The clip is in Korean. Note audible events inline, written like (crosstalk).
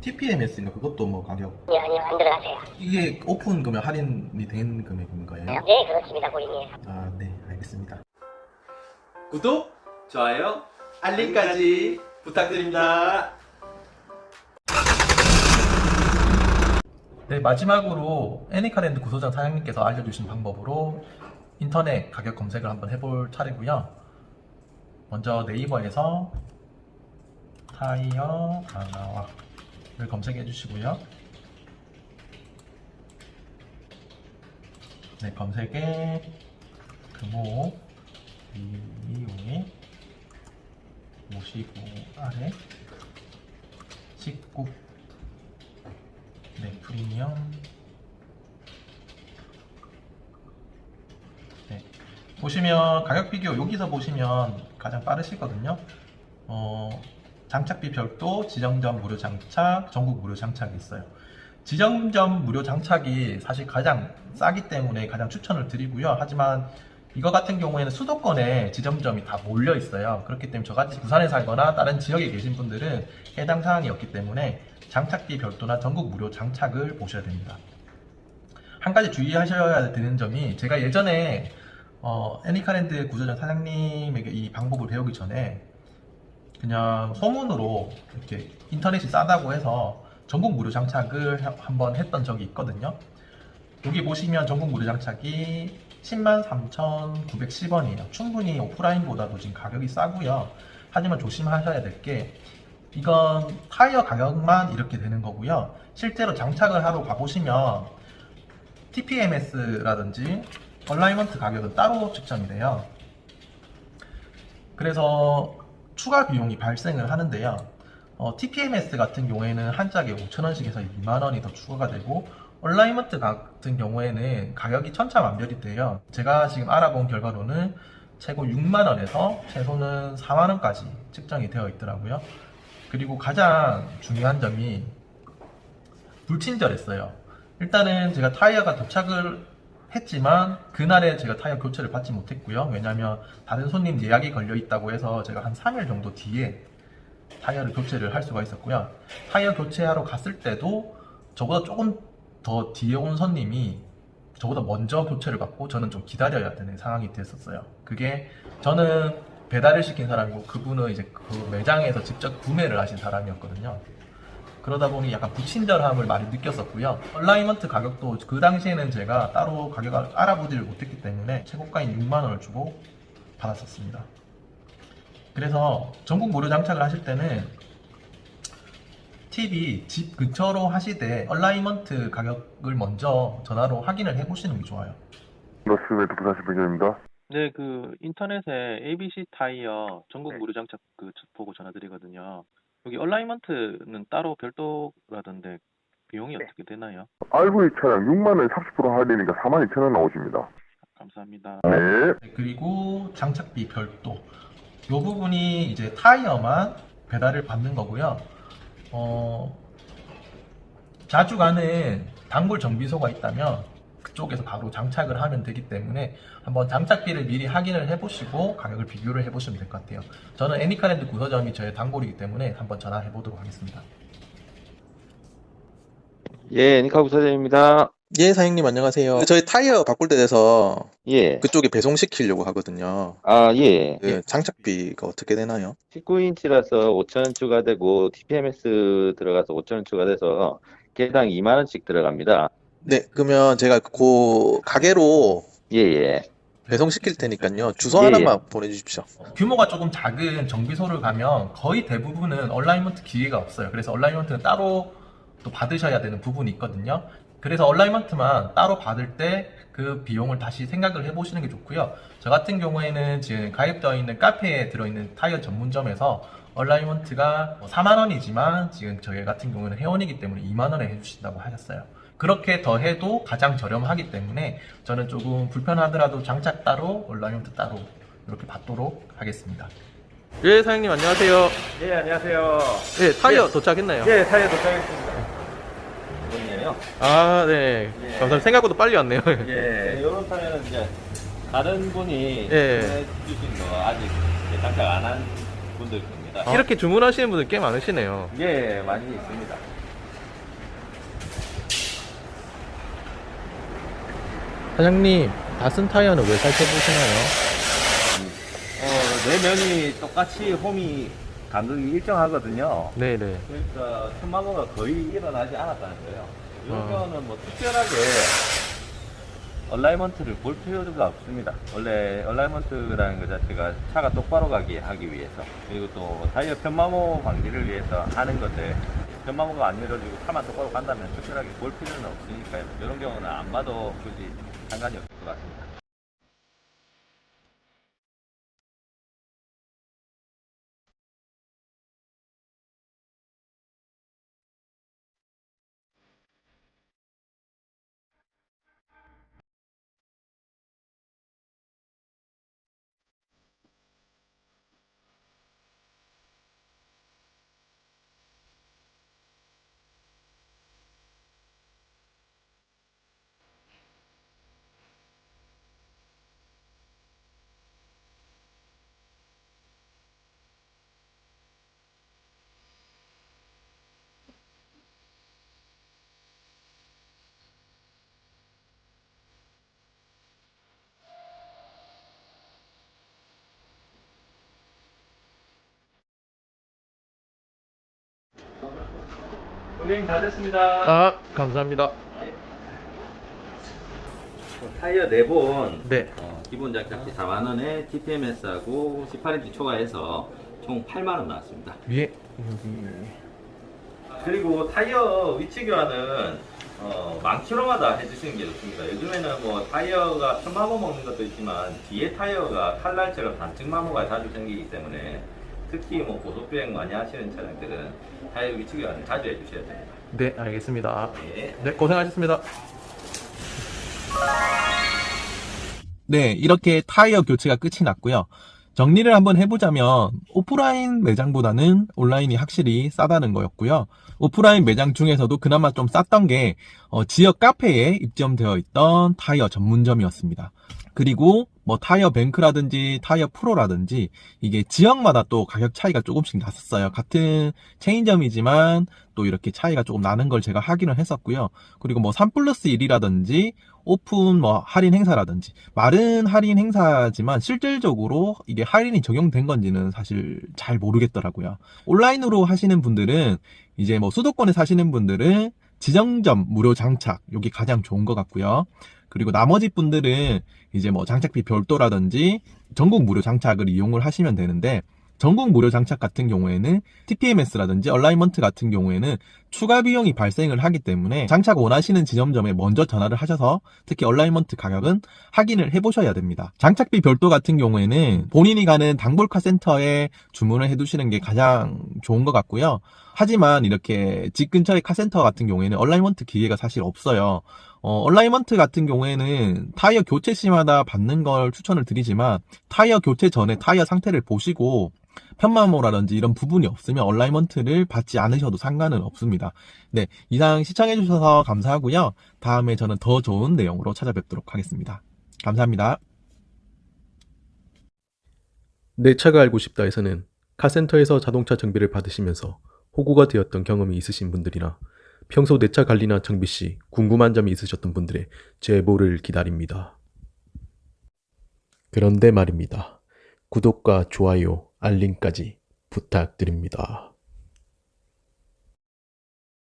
TPMS인가 그것도 뭐 가격 예, 아니요, 안 들어가세요. 이게 오픈 금액 할인이 된 금액인 거예요? 네, 그렇습니다, 고객님. 아, 네, 알겠습니다. 구독, 좋아요, 알림까지 부탁드립니다. 네, 마지막으로 애니카랜드 구소장 사장님께서 알려주신 방법으로 인터넷 가격 검색을 한번 해볼 차례고요. 먼저 네이버에서 타이어 강화 를 검색해 주시고요. 네, 검색에 금호 이용에 55 아래 19 네, 프리미엄. 네. 보시면 가격 비교 여기서 보시면 가장 빠르시거든요. 어, 장착비 별도, 지정점 무료 장착, 전국 무료 장착이 있어요. 지정점 무료 장착이 사실 가장 싸기 때문에 가장 추천을 드리고요. 하지만 이거 같은 경우에는 수도권에 지점점이 다 몰려 있어요. 그렇기 때문에 저같이 부산에 살거나 다른 지역에 계신 분들은 해당 사항이 없기 때문에 장착비 별도나 전국 무료 장착을 보셔야 됩니다. 한 가지 주의하셔야 되는 점이 제가 예전에 어, 애니카랜드 구조장 사장님에게 이 방법을 배우기 전에 그냥 소문으로 이렇게 인터넷이 싸다고 해서 전국 무료 장착을 하- 한번 했던 적이 있거든요. 여기 보시면 전국 무료 장착이 103,910원이에요. 충분히 오프라인보다도 지금 가격이 싸고요. 하지만 조심하셔야 될 게 이건 타이어 가격만 이렇게 되는 거고요. 실제로 장착을 하러 가보시면 TPMS라든지 얼라이먼트 가격은 따로 측정이 돼요. 그래서 추가 비용이 발생을 하는데요. 어, TPMS 같은 경우에는 한 짝에 5,000원씩 해서 2만원이 더 추가가 되고 얼라이먼트 같은 경우에는 가격이 천차만별이 돼요. 제가 지금 알아본 결과로는 최고 6만원에서 최소는 4만원까지 측정이 되어 있더라고요. 그리고 가장 중요한 점이 불친절했어요. 일단은 제가 타이어가 도착을 했지만 그날에 제가 타이어 교체를 받지 못했고요. 왜냐하면 다른 손님 예약이 걸려 있다고 해서 제가 한 3일 정도 뒤에 타이어를 교체를 할 수가 있었고요. 타이어 교체하러 갔을 때도 저보다 조금 더 뒤에 온 손님이 저보다 먼저 교체를 받고 저는 좀 기다려야 되는 상황이 됐었어요. 그게 저는 배달을 시킨 사람이고 그분은 이제 그 매장에서 직접 구매를 하신 사람이었거든요. 그러다 보니 약간 불친절함을 많이 느꼈었고요. 얼라이먼트 가격도 그 당시에는 제가 따로 가격을 알아보지를 못했기 때문에 최고가인 6만 원을 주고 받았었습니다. 그래서 전국 무료 장착을 하실 때는 팁이 집 근처로 하시되 얼라이먼트 가격을 먼저 전화로 확인을 해보시는 게 좋아요. 러스웨드 부산 신분입니다. 네, 그 인터넷에 ABC 타이어 전국 네. 무료 장착 그 보고 전화드리거든요. 여기 얼라이먼트는 따로 별도라던데 비용이 네. 어떻게 되나요? RV 차량 6만 원에 30% 할인이니까 4만 2천 원 나오십니다. 감사합니다. 네. 네, 그리고 장착비 별도. 이 부분이 이제 타이어만 배달을 받는 거고요. 어, 자주 가는 단골 정비소가 있다면 그쪽에서 바로 장착을 하면 되기 때문에 한번 장착비를 미리 확인을 해보시고 가격을 비교를 해보시면 될 것 같아요. 저는 애니카랜드 구서점이 저의 단골이기 때문에 한번 전화해 보도록 하겠습니다. 예, 니카 부사장입니다. 예, 사장님 안녕하세요. 저희 타이어 바꿀 때 돼서 예. 그쪽에 배송시키려고 하거든요. 아, 예. 그 장착비가 어떻게 되나요? 19인치라서 5,000원 추가되고, TPMS 들어가서 5,000원 추가돼서, 개당 2만 원씩 들어갑니다. 네, 그러면 제가 그 가게로 예, 예. 배송시킬 테니까요. 주소 예, 하나만 보내주십시오. 규모가 조금 작은 정비소를 가면 거의 대부분은 얼라이먼트 기계가 없어요. 그래서 얼라이먼트는 따로 또 받으셔야 되는 부분이 있거든요. 그래서 얼라이먼트만 따로 받을 때 그 비용을 다시 생각을 해보시는 게 좋고요. 저 같은 경우에는 지금 가입되어 있는 카페에 들어있는 타이어 전문점에서 얼라이먼트가 4만원이지만 지금 저희 같은 경우는 회원이기 때문에 2만원에 해주신다고 하셨어요. 그렇게 더 해도 가장 저렴하기 때문에 저는 조금 불편하더라도 장착 따로, 얼라이먼트 따로 이렇게 받도록 하겠습니다. 예, 사장님 안녕하세요. 예, 안녕하세요. 예, 타이어 도착했나요? 예, 타이어 도착했습니다. 이번이에요. 아, 네. 감사합니다. 생각보다 빨리 왔네요. 예. (laughs) 이런 타이어는 이제 다른 분이 예. 주신 거 아직 장착 안 한 분들 아. 이렇게 주문하시는 분들 꽤 많으시네요. 예, 많이 있습니다. 사장님, 다슨 타이어는 왜 살펴보시나요? 어, 네 면이 똑같이 홈이 감동이 일정하거든요. 네네. 그러니까 틈마모가 거의 일어나지 않았다는 거예요. 아. 이 어. 경우는 뭐 특별하게 얼라이먼트를 볼 필요가 없습니다. 원래 얼라이먼트라는 것 자체가 차가 똑바로 가게 하기 위해서 그리고 또 타이어 편마모 방지를 위해서 하는 건데 편마모가 안 이루어지고 차만 똑바로 간다면 특별하게 볼 필요는 없으니까요. 이런 경우는 안 봐도 굳이 상관이 없을 것 같습니다. 고객님 다 됐습니다. 아, 감사합니다. 타이어 네본 네. 어, 기본 장착비 4만 원에 TPMS하고 18인치 초과해서 총 8만 원 나왔습니다. 위에, 그리고 타이어 위치 교환은 어, 만 킬로마다 해주시는 게 좋습니다. 요즘에는 뭐 타이어가 편마모 먹는 것도 있지만 뒤에 타이어가 칼날처럼 단층 마모가 자주 생기기 때문에 특히 뭐 고속주행 많이 하시는 차량들은 타이어 위치 교환을 자주 해주셔야 됩니다. 네, 알겠습니다. 네. 네, 고생하셨습니다. 네, 이렇게 타이어 교체가 끝이 났고요. 정리를 한번 해보자면 오프라인 매장보다는 온라인이 확실히 싸다는 거였고요. 오프라인 매장 중에서도 그나마 좀 쌌던 게 어, 지역 카페에 입점되어 있던 타이어 전문점이었습니다. 그리고 뭐 타이어 뱅크라든지 타이어 프로라든지 이게 지역마다 또 가격 차이가 조금씩 났었어요. 같은 체인점이지만 또 이렇게 차이가 조금 나는 걸 제가 확인을 했었고요. 그리고 뭐 3 플러스 1이라든지 오픈 뭐 할인 행사라든지 말은 할인 행사지만 실질적으로 이게 할인이 적용된 건지는 사실 잘 모르겠더라고요. 온라인으로 하시는 분들은 이제 뭐 수도권에 사시는 분들은 지정점 무료 장착 여기 가장 좋은 것 같고요. 그리고 나머지 분들은 이제 뭐 장착비 별도라든지 전국 무료 장착을 이용을 하시면 되는데 전국 무료 장착 같은 경우에는 TPMS라든지 얼라이먼트 같은 경우에는 추가 비용이 발생을 하기 때문에 장착 원하시는 지점점에 먼저 전화를 하셔서 특히 얼라이먼트 가격은 확인을 해보셔야 됩니다. 장착비 별도 같은 경우에는 본인이 가는 단골카 센터에 주문을 해두시는 게 가장 좋은 것 같고요. 하지만 이렇게 집 근처의 카센터 같은 경우에는 얼라이먼트 기계가 사실 없어요. 어, 얼라이먼트 같은 경우에는 타이어 교체 시마다 받는 걸 추천을 드리지만 타이어 교체 전에 타이어 상태를 보시고 편마모라든지 이런 부분이 없으면 얼라이먼트를 받지 않으셔도 상관은 없습니다. 네, 이상 시청해주셔서 감사하고요. 다음에 저는 더 좋은 내용으로 찾아뵙도록 하겠습니다. 감사합니다. 내 차가 알고 싶다에서는 카센터에서 자동차 정비를 받으시면서 호구가 되었던 경험이 있으신 분들이나 평소 내 차 관리나 정비 시 궁금한 점이 있으셨던 분들의 제보를 기다립니다. 그런데 말입니다. 구독과 좋아요, 알림까지 부탁드립니다.